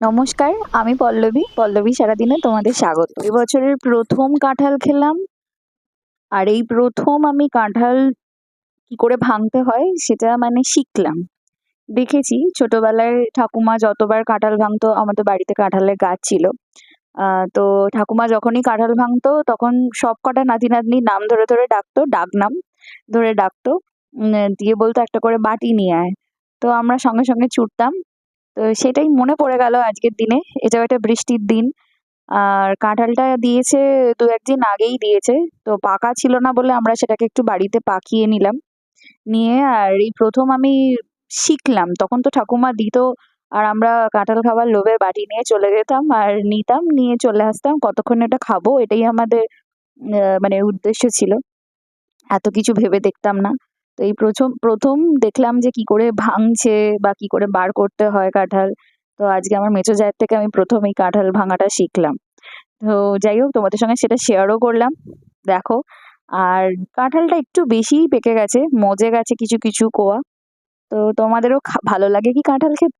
নমস্কার, আমি পল্লবী। পল্লবী সারাদিনে তোমাদের স্বাগত। এবছরের প্রথম কাঁঠাল খেলাম। আর এই প্রথম আমি কাঁঠাল কি করে ভাঙতে হয় সেটা মানে শিখলাম। দেখেছি ছোটবেলায় ঠাকুমা যতবার কাঁঠাল ভাঙতো, আমাদের বাড়িতে কাঁঠালের গাছ ছিল। তো ঠাকুমা যখনই কাঁঠাল ভাঙতো, তখন সব কটা নাতি নাতনির নাম ধরে ধরে ডাকতো ডাক নাম ধরে ডাকতো। দিয়ে বলতো একটা করে বাটি নিয়ে আয়। তো আমরা সঙ্গে সঙ্গে ছুটতাম। তো সেটাই মনে পড়ে গেল আজকের দিনে। এটাও একটা বৃষ্টির দিন। আর কাঁঠালটা দিয়েছে দু একদিন আগেই দিয়েছে। তো পাকা ছিল না বলে আমরা সেটাকে একটু বাড়িতে পাকিয়ে নিলাম। নিয়ে আর এই প্রথম আমি শিখলাম। তখন তো ঠাকুমা দিত আর আমরা কাঁঠাল খাবার লোভে বাটি নিয়ে চলে যেতাম আর নিতাম, নিয়ে চলে আসতাম। কতক্ষণ এটা খাব এটাই আমাদের মানে উদ্দেশ্য ছিল। এত কিছু ভেবে দেখতাম না। তো এই প্রথম প্রথম দেখলাম যে কি করে ভাঙছে বা কি করে বার করতে হয় কাঁঠাল। তো আজকে আমার মেচো জায়ের থেকে আমি প্রথম এই কাঁঠাল ভাঙাটা শিখলাম। তো যাই হোক, তোমাদের সঙ্গে সেটা শেয়ারও করলাম। দেখো, আর কাঁঠালটা একটু বেশিই পেকে গেছে, মজে গেছে কিছু কিছু কোয়া। তো তোমাদেরও ভালো লাগে কি কাঁঠাল খেতে?